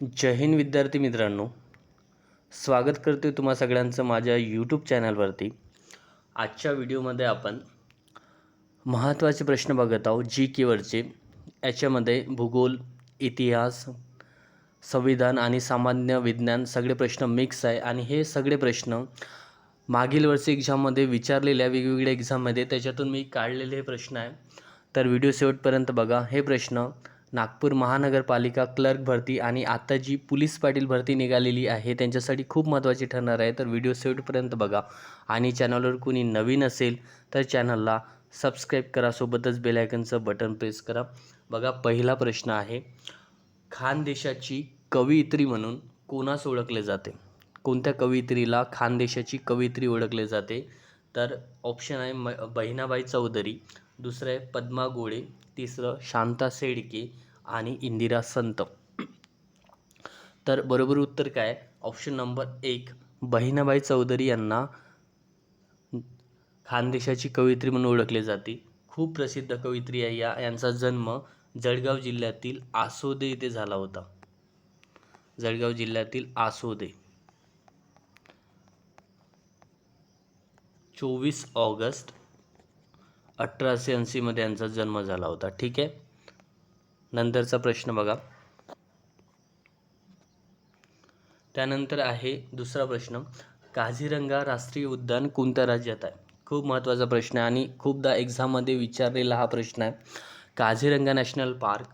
जय हिंद विद्यार्थी मित्रांनो. स्वागत करते तुम्हा सगळ्यांचं माझ्या यूट्यूब चॅनलवरती आजच्या व्हिडिओमध्ये आपण महत्त्वाचे प्रश्न बघत आहोत जी केवरचे याच्यामध्ये भूगोल इतिहास संविधान आणि सामान्य विज्ञान सगळे प्रश्न मिक्स आहे आणि हे सगळे प्रश्न मागील वर्षी एक्झाममध्ये विचारलेल्या वेगवेगळ्या एक्झाममध्ये त्याच्यातून मी काढलेले हे प्रश्न आहे. तर व्हिडिओ शेवटपर्यंत बघा. हे प्रश्न नागपूर महानगरपालिका क्लर्क भरती आणि आता जी पोलीस पाटील भरती निघालेली आहे त्यांच्यासाठी खूप महत्त्वाची ठरणार आहे. तर व्हिडिओ शेवटपर्यंत बघा. आणि चॅनलवर कोणी नवीन असेल तर चॅनलला सबस्क्राईब करा. सोबतच बेलायकनचं बटन प्रेस करा. बघा पहिला प्रश्न आहे. खानदेशाची कवयित्री म्हणून कोणास ओळखले जाते? कोणत्या कवयित्रीला खानदेशाची कवयित्री ओळखले जाते? तर ऑप्शन आहे म बहिणाबाई चौधरी. दुसरं आहे पद्मा गोळे तिसरं शांता सेडके आणि इंदिरा संत. तर बरोबर उत्तर काय? ऑप्शन नंबर एक बहिणाबाई चौधरी यांना खानदेशाची कवयित्री म्हणून ओळखले जाते. खूप प्रसिद्ध कवयित्री आहे या. यांचा जन्म जळगाव जिल्ह्यातील आसोदे इथे झाला होता. जळगाव जिल्ह्यातील आसोदे. चोवीस ऑगस्ट अठराशे ऐंशीमध्ये यांचा जन्म झाला होता. ठीक आहे? नंतरचा प्रश्न बघा. त्यानंतर आहे दुसरा प्रश्न. काझीरंगा राष्ट्रीय उद्यान कोणत्या राज्यात आहे? खूप महत्त्वाचा प्रश्न आहे आणि खूपदा एक्झाममध्ये विचारलेला हा प्रश्न आहे. काझीरंगा नॅशनल पार्क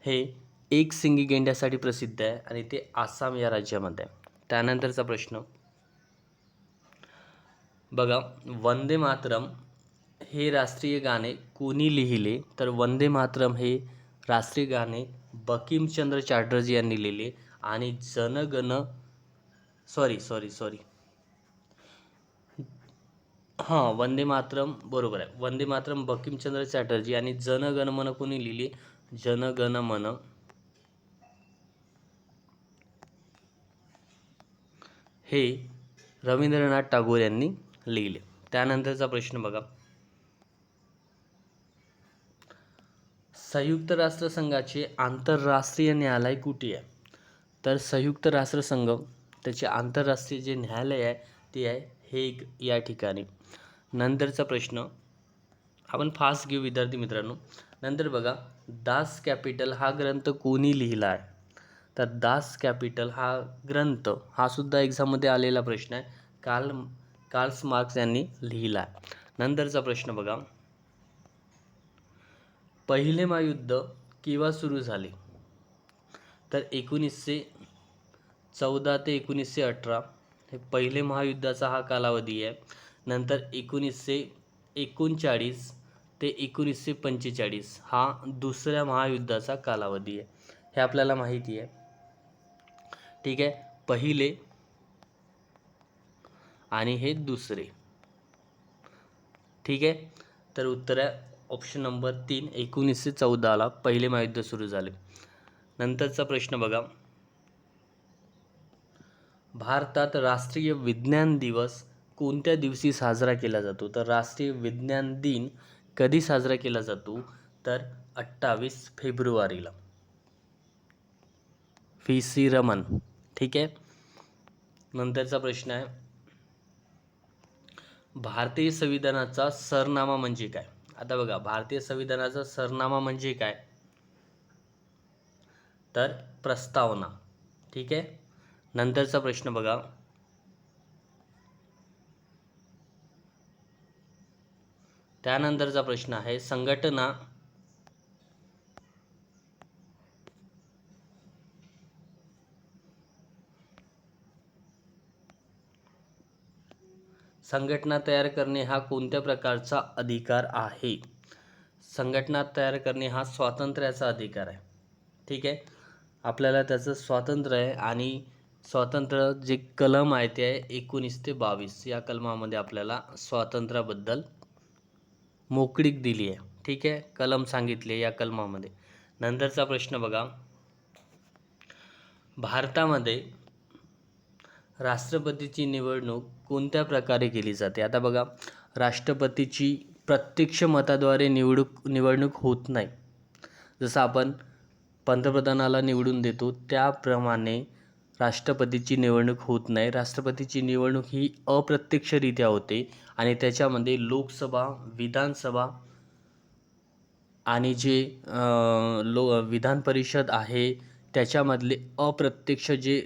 हे एक सिंगी गेंड्यासाठी प्रसिद्ध आहे आणि ते आसाम या राज्यामध्ये आहे. त्यानंतरचा प्रश्न. बघा वंदे मातरम हे राष्ट्रीय गाणे कोणी लिहिले? तर वंदे मातरम हे राष्ट्रीय गाणे बकिमचंद्र चॅटर्जी यांनी लिहिले आणि जनगण सॉरी सॉरी सॉरी हां वंदे मातरम बरोबर आहे. वंदे मातरम बकिमचंद्र चॅटर्जी आणि जनगण मन कोणी लिहिली? जनगण मन हे रवींद्रनाथ टागोर यांनी लिहिले. त्यानंतरचा प्रश्न बघा. संयुक्त राष्ट्रसंघाचे आंतरराष्ट्रीय न्यायालय कुठे आहे? तर संयुक्त राष्ट्रसंघ त्याचे आंतरराष्ट्रीय जे न्यायालय आहे ते आहे हेग या ठिकाणी. नंतरचा प्रश्न आपण फास्ट घेऊ विद्यार्थी मित्रांनो. नंतर बघा दास कॅपिटल हा ग्रंथ कोणी लिहिला आहे? तर दास कॅपिटल हा ग्रंथ हा सुद्धा एक्झाममध्ये आलेला प्रश्न आहे. काल कार्ल्स मार्क्स यांनी लिहिला आहे. नंतरचा प्रश्न बघा. पहिले महायुद्ध केव्हा सुरू झाले? तर एकोणीसशे चौदा ते एकोणीसशे अठरा हे पहिले महायुद्धाचा हा कालावधी आहे. नंतर एकोणीसशे एकोणचाळीस ते एकोणीसशे पंचेचाळीस हा दुसऱ्या महायुद्धाचा कालावधी आहे. हे आपल्याला माहिती आहे. ठीक आहे? पहिले आणि हे दुसरे. ठीक आहे? तर उत्तर आहे ऑप्शन नंबर तीन एकोणीसशे चौदाला पहिले महायुद्ध सुरू झाले. नंतरचा प्रश्न बघा. भारतात राष्ट्रीय विज्ञान दिवस कोणत्या दिवशी साजरा केला जातो? तर राष्ट्रीय विज्ञान दिन कधी साजरा केला जातो? तर अठ्ठावीस फेब्रुवारीला. व्ही. सी. रमन. ठीक आहे? नंतरचा प्रश्न आहे. भारतीय संविधानाचा सरनामा म्हणजे काय? आता बघा भारतीय संविधानाचा सरनामा म्हणजे काय? तर प्रस्तावना. ठीक आहे? नंतरचा प्रश्न बघा. त्यानंतरचा प्रश्न आहे संघटना संघटना तयार करणे हा कोणत्या प्रकारचा अधिकार आहे? संघटना तयार करणे हा स्वातंत्र्याचा अधिकार आहे. ठीक आहे? आपल्याला त्याचं स्वातंत्र्य आहे आणि स्वातंत्र्य जे कलम आहे ते आहे एकोणीस ते बावीस. या कलमामध्ये आपल्याला स्वातंत्र्याबद्दल मोकळीक दिली आहे. ठीक आहे? कलम सांगितले या कलमामध्ये. नंतरचा प्रश्न बघा. भारतामध्ये राष्ट्रपतीची निवडणूक कोणत्या प्रकारे केली जाते? आता बघा राष्ट्रपतीची प्रत्यक्ष मताद्वारे निवडूक निवडणूक होत नाही. जसं आपण पंतप्रधानाला निवडून देतो त्याप्रमाणे राष्ट्रपतीची निवडणूक होत नाही. राष्ट्रपतीची निवडणूक ही अप्रत्यक्षरित्या होते आणि त्याच्यामध्ये लोकसभा विधानसभा आणि जे लो विधान परिषद आहे त्याच्यामधले अप्रत्यक्ष जे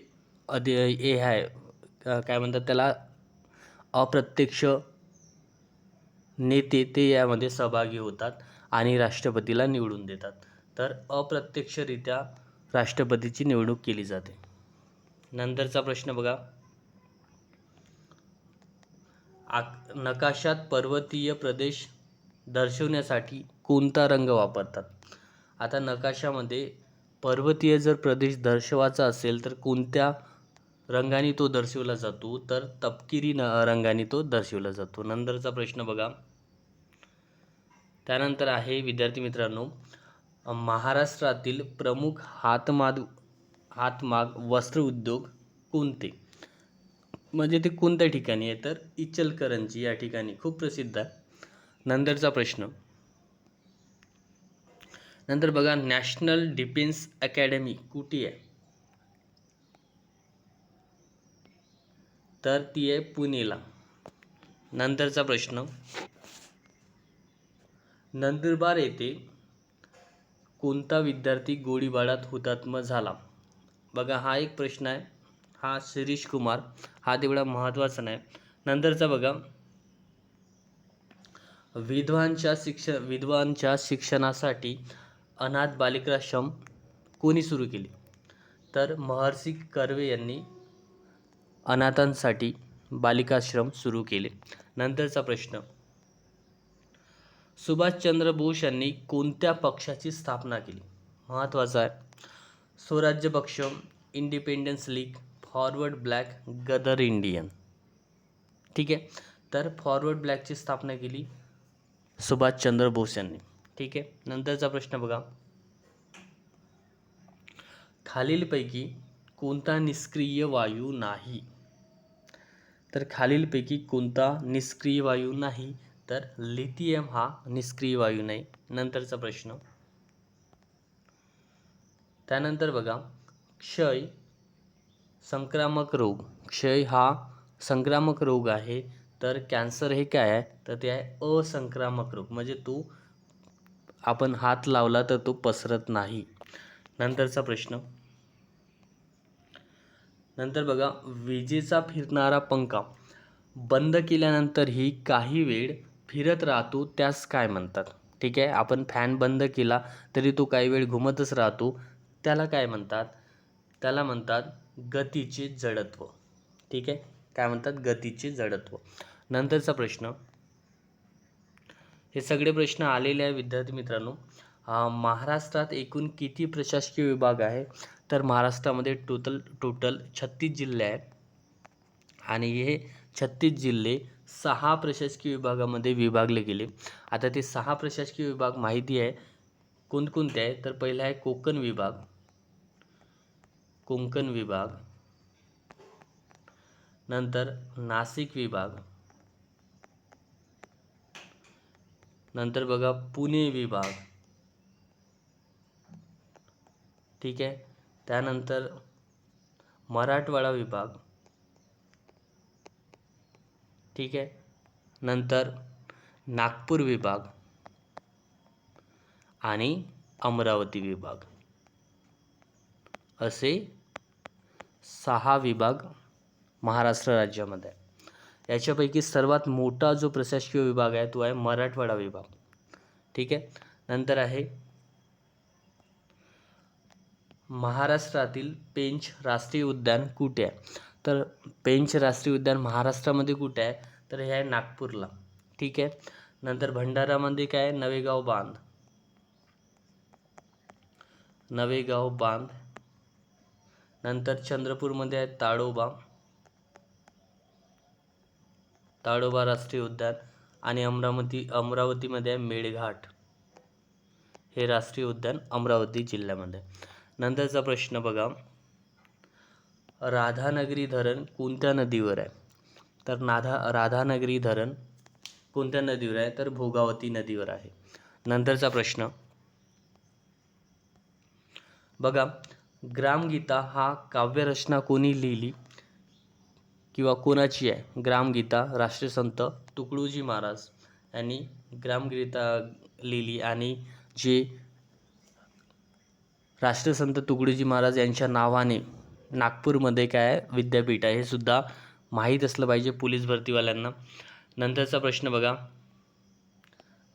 अधि हे आहे काय म्हणतात त्याला अप्रत्यक्ष नेते ते यामध्ये सहभागी होतात आणि राष्ट्रपतीला निवडून देतात. तर अप्रत्यक्षरित्या राष्ट्रपतीची निवडणूक केली जाते. नंतरचा प्रश्न बघा. आक नकाशात पर्वतीय प्रदेश दर्शवण्यासाठी कोणता रंग वापरतात? आता नकाशामध्ये पर्वतीय जर प्रदेश दर्शवायचा असेल तर कोणत्या रंगाने तो दर्शवला जातो तर तपकिरी न रंगाने तो दर्शवला जातो. नंतरचा प्रश्न बघा. त्यानंतर आहे विद्यार्थी मित्रांनो महाराष्ट्रातील प्रमुख हातमाग हातमाग वस्त्र उद्योग कोणते? म्हणजे ते कोणत्या ठिकाणी आहे? तर इचलकरंजी या ठिकाणी खूप प्रसिद्ध आहे. नंतरचा प्रश्न. नंतर बघा नॅशनल डिफेन्स अकॅडमी कुठे आहे? तर ती आहे पुणेला. नंतरचा प्रश्न. नंदुरबार येथे कोणता विद्यार्थी गोळीबारात हुतात्मा झाला? बघा हा एक प्रश्न आहे. हा शिरीष कुमार. हा तेवढा महत्त्वाचा नाही. नंतरचा बघा. विधवांच्या शिक्ष विधवांच्या शिक्षणासाठी अनाथ बालिकाश्रम कोणी सुरू केली? तर महर्षी कर्वे यांनी अनाथांसाठी बालिकाश्रम सुरू केले. नंतरचा प्रश्न. सुभाषचंद्र बोस यांनी कोणत्या पक्षाची स्थापना केली? महत्त्वाचा आहे. स्वराज्य पक्ष independence league forward bloc Ghadar Indian. ठीक आहे? तर फॉरवर्ड ब्लॅकची स्थापना केली सुभाषचंद्र बोस यांनी. ठीक आहे? नंतरचा प्रश्न बघा. खालीलपैकी कोणता निष्क्रिय वायू नाही? तर खालीलपैकी कोणता निष्क्रिय वायू नाही तर लिथियम हा निष्क्रिय वायू नाही. नंतरचा प्रश्न. त्यानंतर बघा क्षय संक्रामक रोग. क्षय हा संक्रामक रोग आहे तर कॅन्सर हे काय आहे? तर ते आहे असंक्रामक रोग. म्हणजे तो आपण हात लावला तर तो पसरत नाही. नंतरचा प्रश्न. नंतर बघा विजेचा फिरणारा पंखा. बंद केल्यानंतरही काही वेळ फिरत राहतो त्यास काय म्हणतात? ठीक आहे आपण फॅन बंद केला तरी तो काही वेळ घुमतच राहतो. त्याला काय म्हणतात? त्याला म्हणतात गतीचे जडत्व. ठीक आहे काय म्हणतात? गतीचे जडत्व. नंतरचा प्रश्न. हे सगळे प्रश्न आलेले आहे विद्यार्थी मित्रांनो. महाराष्ट्रात एकूण किती प्रशासकीय विभाग आहे? तर महाराष्ट्रामध्ये टोटल टोटल छत्तीस जिल्हे आहेत. आणि हे छत्तीस जिल्हे सहा प्रशासकीय विभागामध्ये विभागले गेले. आता ते सहा प्रशासकीय विभाग माहिती आहे. कोणकोणते आहे तर पहिला आहे कोकण विभाग. कोंकण विभाग. नंतर नाशिक विभाग. नंतर बघा पुणे विभाग. ठीक आहे? त्यानंतर मराठवाडा विभाग. ठीक आहे. नंतर नागपूर विभाग आणि अमरावती विभाग. असे सहा विभाग महाराष्ट्र राज्यामध्ये आहे याच्यापैकी सर्वात मोठा जो प्रशासकीय विभाग आहे तो आहे मराठवाडा विभाग. ठीक आहे. नंतर आहे महाराष्ट्रातील पेंच राष्ट्रीय उद्यान कुठे आहे? तर पेंच राष्ट्रीय उद्यान महाराष्ट्रामध्ये कुठे आहे? तर हे आहे नागपूरला. ठीक आहे? नंतर भंडारामध्ये काय आहे? नवेगाव बांध. नवेगाव बांध. नंतर चंद्रपूरमध्ये आहे ताडोबा. ताडोबा राष्ट्रीय उद्यान आणि अमरावती अमरावतीमध्ये आहे मेळघाट. हे राष्ट्रीय उद्यान अमरावती जिल्ह्यामध्ये. नंतरचा प्रश्न बघा. राधानगरी धरण कोणत्या नदीवर आहे? तर नाधा राधानगरी धरण कोणत्या नदीवर आहे? तर भोगावती नदीवर आहे. नंतरचा प्रश्न. बघा ग्रामगीता हा काव्यरचना कोणी लिहिली किंवा कोणाची आहे? ग्रामगीता राष्ट्रसंत तुकडोजी महाराज यांनी ग्रामगीता लिहिली आणि जे राष्ट्रसंत तुकडोजी महाराज यांच्या नावाने नागपूरमध्ये काय आहे? विद्यापीठ आहे. हे सुद्धा माहीत असलं पाहिजे पोलीस भरतीवाल्यांना. नंतरचा प्रश्न बघा.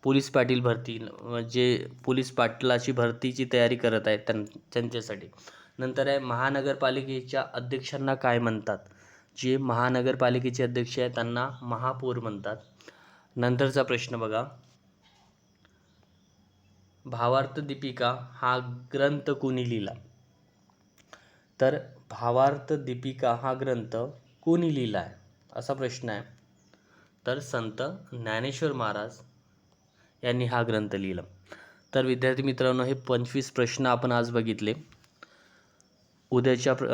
पोलीस पाटील भरती जे पोलीस पाटलाची भरतीची तयारी करत आहेत त्यां त्यांच्यासाठी. नंतर आहे महानगरपालिकेच्या अध्यक्षांना काय म्हणतात? जे महानगरपालिकेचे अध्यक्ष आहेत त्यांना महापौर म्हणतात. नंतरचा प्रश्न बघा. भावार्थ दीपिका हा ग्रंथ कोणी लिहिला? तर भावार्थ दीपिका हा ग्रंथ कोणी लिहिला आहे? असा प्रश्न आहे. तर संत ज्ञानेश्वर महाराज यांनी हा ग्रंथ लिहिला. तर विद्यार्थी मित्रांनो हे पंचवीस प्रश्न आपण आज बघितले. उद्याच्या प्र-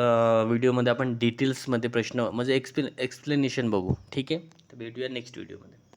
व्हिडिओमध्ये आपण डिटेल्समध्ये प्रश्न म्हणजे एक्सप्ले एक्सप्लेनेशन बघू. ठीक आहे? तर भेटूया नेक्स्ट व्हिडिओमध्ये